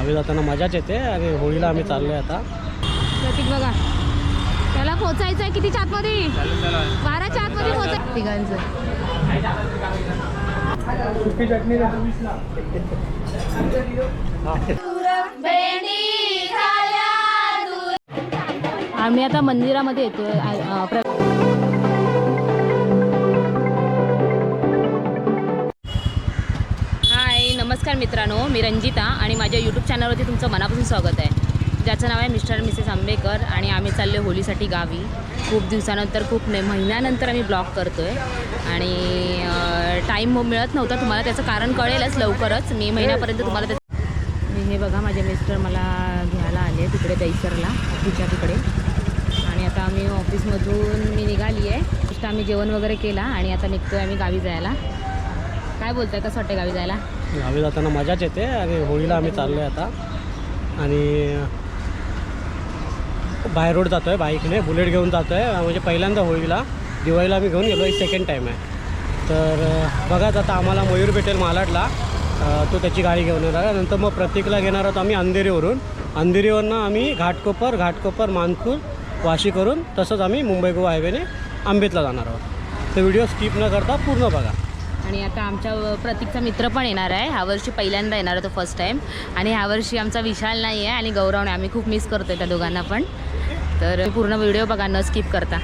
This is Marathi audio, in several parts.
गावी जाताना मजाच येते आणि होळीला आम्ही चाललोय आता. प्रतीक बघा. त्याला पोचायचं आहे कितीच्या आतमध्ये बाराच्या आतमध्ये पोचाय तिघांचं. आम्ही आता मंदिरामध्ये येतोय नमस्कार मित्रांनो मी रंजिता आणि माझ्या यूट्यूब चॅनलवरती तुमचं मनापासून स्वागत आहे. ज्याचं नाव आहे मिस्टर मिसेस आंबेकर आणि आम्ही चाललो होलीसाठी गावी. खूप दिवसानंतर खूप ने महिन्यानंतर आम्ही ब्लॉग करतो आहे आणि टाईम मिळत नव्हता तुम्हाला त्याचं कारण कळेलच लवकरच. मे महिन्यापर्यंत तुम्हाला त्याचं मी हे बघा माझे मिस्टर मला घ्यायला आले तिकडे दैसरला तिच्या तिकडे. आणि आता आम्ही ऑफिसमधून मी निघाली आहे फक्त आम्ही जेवण वगैरे केला आणि आता निघतो आहे आम्ही गावी जायला. काय बोलताय? कसं वाटतं गावी जायला? गावी जाताना मजाच येते आणि होळीला आम्ही चाललोय आता. आणि बाय रोड जातो आहे बाईकने बुलेट घेऊन जातो आहे म्हणजे पहिल्यांदा होळीला. दिवाळीला आम्ही घेऊन गेलो एक सेकंड टाईम आहे. तर बघाच आता आम्हाला मयूर भेटेल मालाडला. तो त्याची गाडी घेऊन येणार आहे. नंतर मग प्रतीकला घेणार आहोत आम्ही अंधेरीवरून. अंधेरीवरनं आम्ही घाटकोपर घाटकोपर मानपूर वाशी करून तसंच आम्ही मुंबई गोवा हायवेने आंबेतला जाणार आहोत. तर व्हिडिओ स्किप न करता पूर्ण बघा. आणि आता आमच्या प्रतीकचा मित्र पण येणार आहे. ह्यावर्षी पहिल्यांदा येणार होतो फर्स्ट टाईम आणि ह्यावर्षी आमचा विशाल नाही आहे आणि गौरव नाही. आम्ही खूप मिस करतोय त्या दोघांना पण. तर पूर्ण व्हिडिओ बघा न स्किप करता.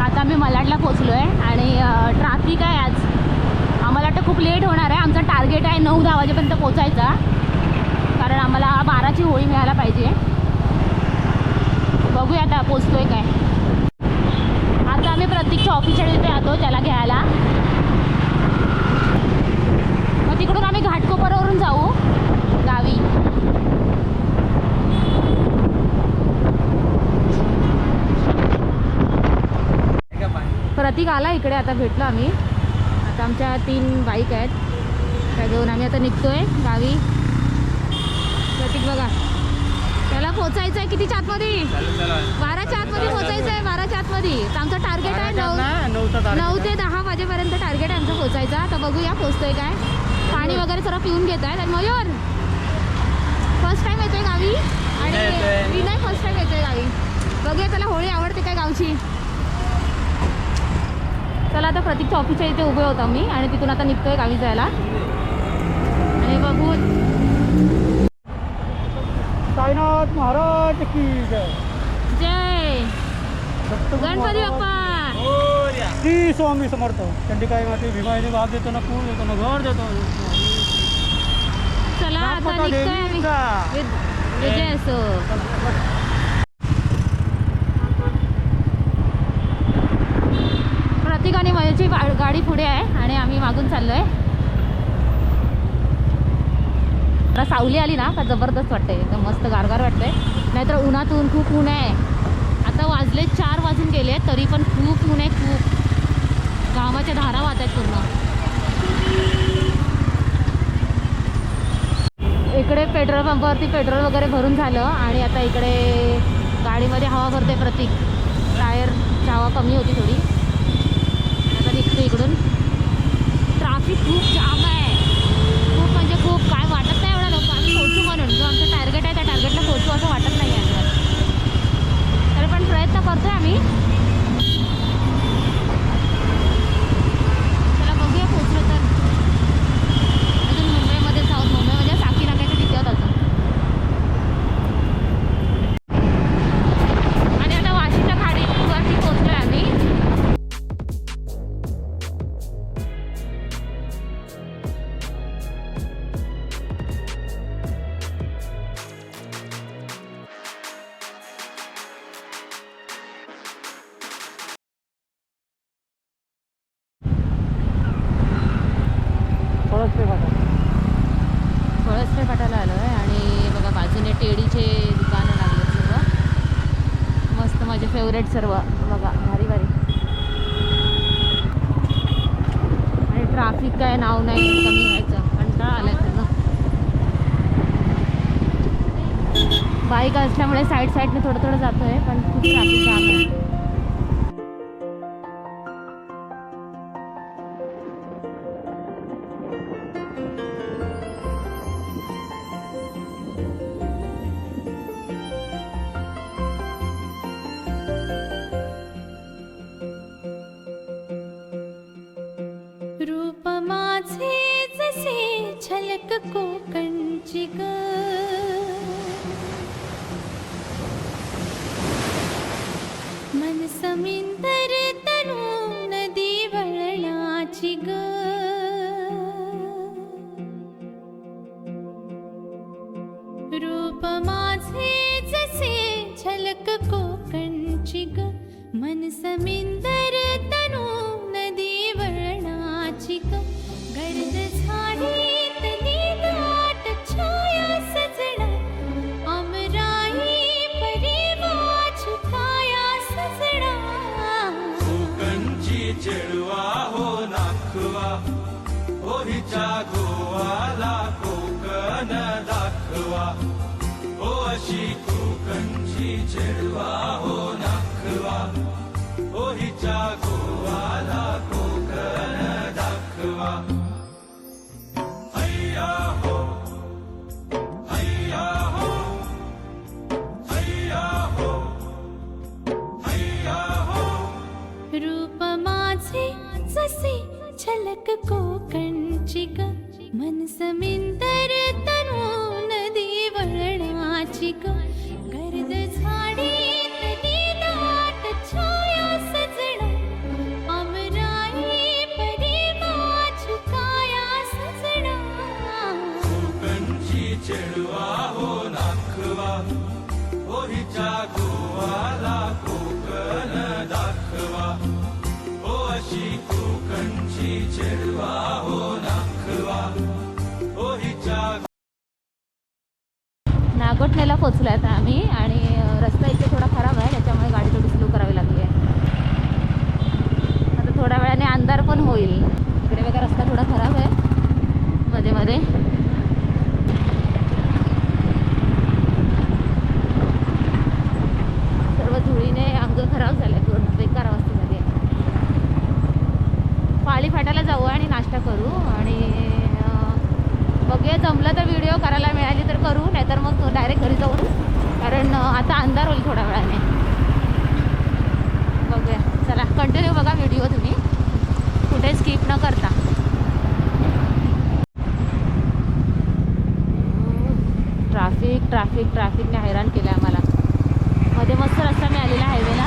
आता आम्ही मलाडला पोचलो आहे आणि ट्रॅफिक आहे आज. आम्हाला वाटतं खूप लेट होणार आहे. आमचा टार्गेट आहे नऊ दहा वाजेपर्यंत पोचायचा कारण आम्हाला बाराची होळी मिळायला पाहिजे. बघूया आता पोचतोय काय. आता आम्ही प्रतीकच्या ऑफिसच्या तिथे जातो त्याला घ्यायला. मग तिकडून आम्ही घाटकोपरावरून जाऊ गावी. प्रतीक आला इकडे आता भेटलो आम्ही. आता आमच्या तीन बाईक आहेत. त्या घेऊन आम्ही आता निघतोय गावी. प्रतीक बघा. पोचायचं आहे कितीच्या आतमध्ये बाराच्या आतमध्ये पोचायचं आहे बाराच्या आतमध्ये तर आमचं टार्गेट आहे नऊ. नऊ ते दहा वाजेपर्यंत टार्गेट आहे आमचं पोचायचा तर बघूया पोचतोय काय? पाणी वगैरे सर्व पिऊन घेत आहेत आणि मयूर फर्स्ट टाइम येतोय गावी? आणि. विनय फर्स्ट टाइम येतोय गावी. बघूया त्याला होळी आवडते काय गावची? चला आता प्रतीकच्या ऑफिसच्या इथे उभे होतो मी आणि तिथून आता निघतोय गावी जायला. आणि बघू साईनाथ महाराज की जय। जय। गणपती बाप्पा। श्री स्वामी समर्थ। चंडिकाई माते भीमाईने भाग देतो ना पूर देतो ना घर देतो चला आता निघतोय विजय असो. मयूरची गा- गाडी पुढे आहे आणि आम्ही मागून चाललोय. आता सावली आली ना का जबरदस्त वाटते एकदम मस्त गारगार वाटतंय. नाहीतर उन्हातून खूप ऊन आहे. आता वाजले चार वाजून गेले तरी पण खूप ऊन आहे खूप. घामाच्या धारा वाहत आहेत पूर्ण. इकडे पेट्रोल पंपावरती पेट्रोल वगैरे भरून झालं आणि आता इकडे गाडीमध्ये हवा भरते प्रतीक. टायरची हवा कमी होती थोडी. आता निघते इकडून. ट्राफिक खूप जाम आहे खूप म्हणजे खूप काय वाटत नाही एवढा लोक आम्ही पोहोचू म्हणून जो आमचं टार्गेट आहे त्या टार्गेटला पोहोचू असं वाटत नाही आहे तरी पण प्रयत्न असल्यामुळे साईड साईडने थोडं थोडं जातोय पण खूप ट्रॅफिक जाम आहे. ओ अशी कोकणची चेडवा हो नाखवा ओ हिच्या गोवाला तर मग डायरेक्ट घरी जाऊ कारण आता अंधार होईल थोड्या वेळाने. बघूया. चला कंटिन्यू बघा व्हिडिओ तुम्ही. कुठे स्किप न करता. ट्रॅफिक ट्रॅफिक ट्रॅफिकने हैराण केलं आहे आम्हाला. मध्ये मस्त रस्ता मिळालेला हायवेला.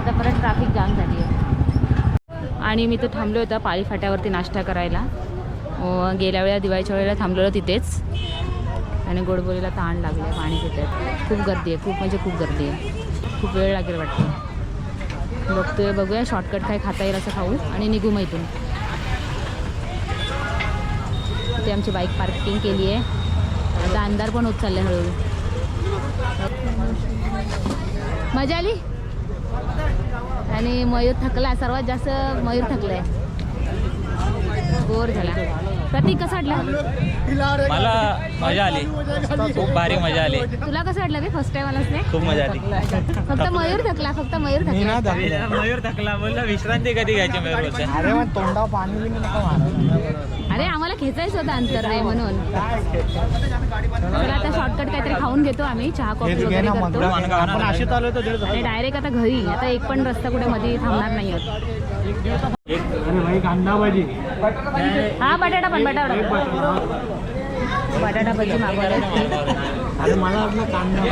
आता परत ट्रॅफिक जाम झाली आहे. आणि मी तर थांबलो होतं पाळी फाट्यावरती नाश्ता करायला. गेल्या वेळेला दिवाळीच्या वेळेला थांबलेलो तिथेच. आणि गोडबोलीला ताण लागलं आहे पाणी पितात खूप गर्दी आहे खूप म्हणजे खूप गर्दी आहे. खूप वेळ लागेल वाटतं. बघतोय बघूया शॉर्टकट काय खाता येईल असं खाऊ आणि निघू मग इथून. ते आमची बाईक पार्किंग केली आहे. आता अंधार पण होत चालले हळूहळू. मजा आली? आणि मयूर थकला सर्वात जास्त मयूर थकला आहे बोर झाला. प्रतीक कसा वाटला? मला मजा आली. खूप भारी मजा आली. तुला कसं वाटलं रे फर्स्ट टाइम आलास नाही खूप मजा आली. फक्त मयूर थकला फक्त मयूर थकला. मयूर थकला. बोलला विश्रांती कधी घ्यायची मयूर तोंडा पाणी अरे आम्हाला खेचायचं होतं अंतर नाही म्हणून. तर आता शॉर्टकट काहीतरी खाऊन घेतो आम्ही चहा कॉफी वगैरे करतो. आहे आणि डायरेक्ट आता घरी. आता एक पण रस्ता कुठे मध्ये थांबणार नाही भाजी हा बटाटा पण बटाटा. बटाटा. भजी मागवले अरे मला वाटलं कांदा.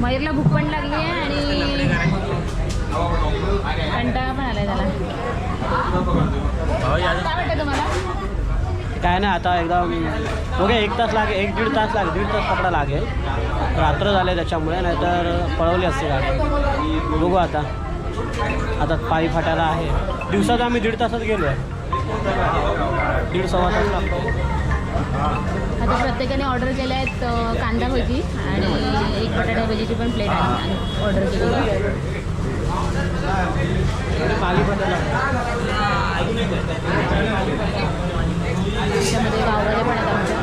मयूरला भूक पण लागली आहे आणि कंटाळा पण आलाय त्याला. काय वाटतं तुम्हाला? काय नाही आता एकदम बघा एक तास लागेल एक दीड तास लागेल दीड तास पकडा लागेल. रात्र झाले त्याच्यामुळे नाहीतर पळवली असते गाडी. बघू आता. आता पायी फाटायला आहे. दिवसात आम्ही दीड तासात गेलो आहे दीड सव्वा तास लागतो. आता प्रत्येकाने ऑर्डर केल्या आहेत कांदा भजी आणि एक बटाटा भजीची पण प्लेट ऑर्डर केली. आहे. पाली फाटायला त्याच्यामध्ये गाववाले पण आहेत आमच्या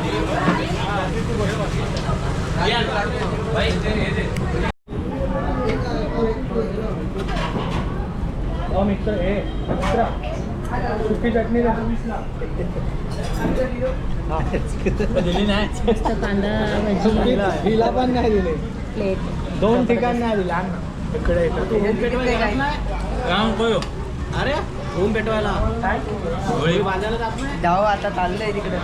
हो. मिक्सर हे एक्स्ट्रा सुकी चटणी दिली नाही. मस्त कांदा भजी. हिला पण नाही दिले. प्लेट. दोन ठिकाण नाही दिले. इकडे काम अरे होम पेटवायला होळी. बांधायला जात नाही? जाऊ आता चाललंय तिकडे.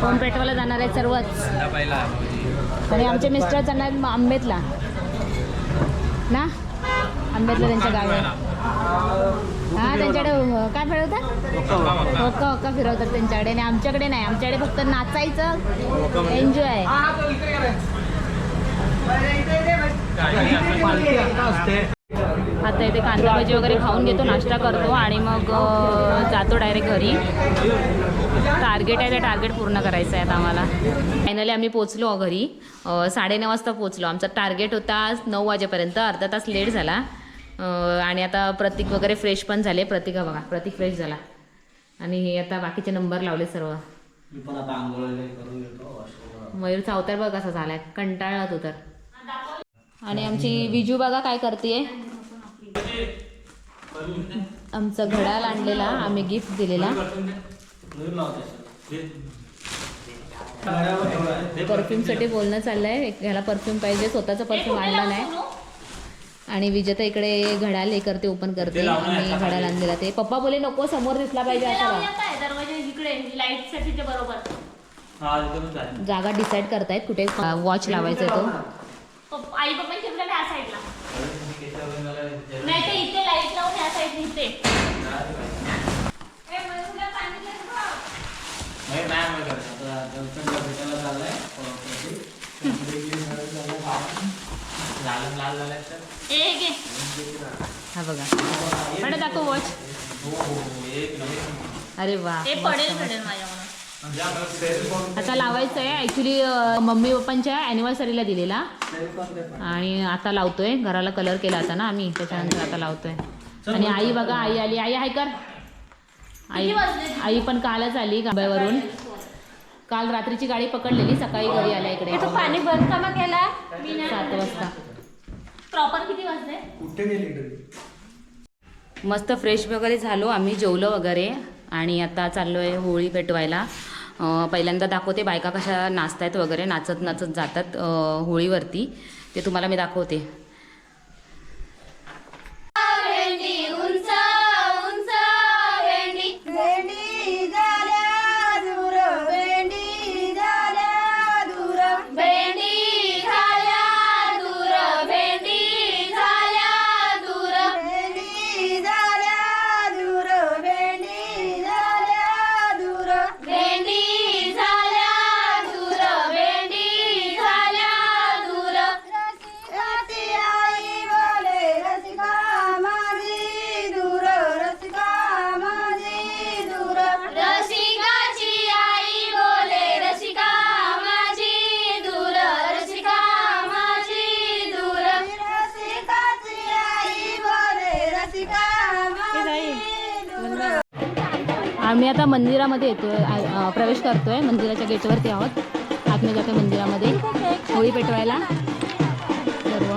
कोण पेटवायला जाणार आहे सर्वच. पहिला. आणि आमचे मिस्टर जाणार आहेत आंबेतला. ना? आंबेतला त्यांच्या गावी. हा त्यांच्याकडे काय फिरवतात? होका होका फिरवतात त्यांच्याकडे. आणि आमच्याकडे नाही. आमच्याकडे फक्त नाचायचं. एन्जॉय आता इथे कांदा भजी वगैरे खाऊन घेतो नाश्ता करतो आणि मग जातो डायरेक्ट घरी. टार्गेट आहे ते टार्गेट पूर्ण करायचं आहे आता आम्हाला. फायनली आम्ही पोचलो घरी. साडेनऊ वाजता पोचलो आमचा टार्गेट होता नऊ वाजेपर्यंत. अर्धा तास लेट झाला. आणि आता प्रतीक वगैरे फ्रेश पण झाले. प्रतीक बघा प्रतीक फ्रेश झाला. आणि हे आता बाकीचे नंबर लावले सर्व. मी पण आता आंघोळ वगैरे करून घेतो मयूरचा अवतार बघ कसा झालाय. कंटाळला तो तर. आणि आमची विजू बघा काय करते आमचं घड्याळ आणलेला आम्ही गिफ्ट दिलेला. परफ्यूमसाठी बोलणं चाललंय. ह्याला परफ्यूम पाहिजे स्वतःचा परफ्यूम आणला नाही. आणि विजेता इकडे घड्याळ हे करते ओपन करते. आणि घड्याळ आणलेला ते. पप्पा बोले नको समोर दिसला पाहिजे असा लाव. दरवाजे इकडे लाइटसाठी ते बरोबर. हा तिथून चालेल जागा डिसाईड करतायत कुठे. वॉच लावायचा आहे तो. आई पप्पा ठेवलं ह्या साईडला नाही ते इथे लाइट लावून ह्या साईड इथे. अरे वाडेल पडेल पडेल माझ्या आता लावायचं आहे ॲक्च्युली मम्मी पप्पांच्या ॲनिव्हर्सरीला दिलेला. आणि आता लावतोय. घराला कलर केला होता ना आम्ही त्याच्यानंतर आता लावतोय. आणि आई बघा आई आली. आई हाय कर. आई आई पण कालच आली गाब्यावरून. काल रात्रीची गाडी पकडलेली सकाळी घरी आल्या इकडे. पाणी बंद का मग केला सात वाजता. प्रॉपर किती वाजले? मस्त फ्रेश वगैरे झालो. आम्ही जेवलो वगैरे. आणि आता चाललो आहे होळी पेटवायला. पहिल्यांदा दाखवते बायका कशा नाचतायत वगैरे नाचत नाचत जातात होळीवरती. ते तुम्हाला मी दाखवते. मी आता मंदिरामध्ये येतो प्रवेश करतो आहे मंदिराच्या गेटवरती आहोत आत्मे जातो मंदिरामध्ये होळी पेटवायला. सर्व.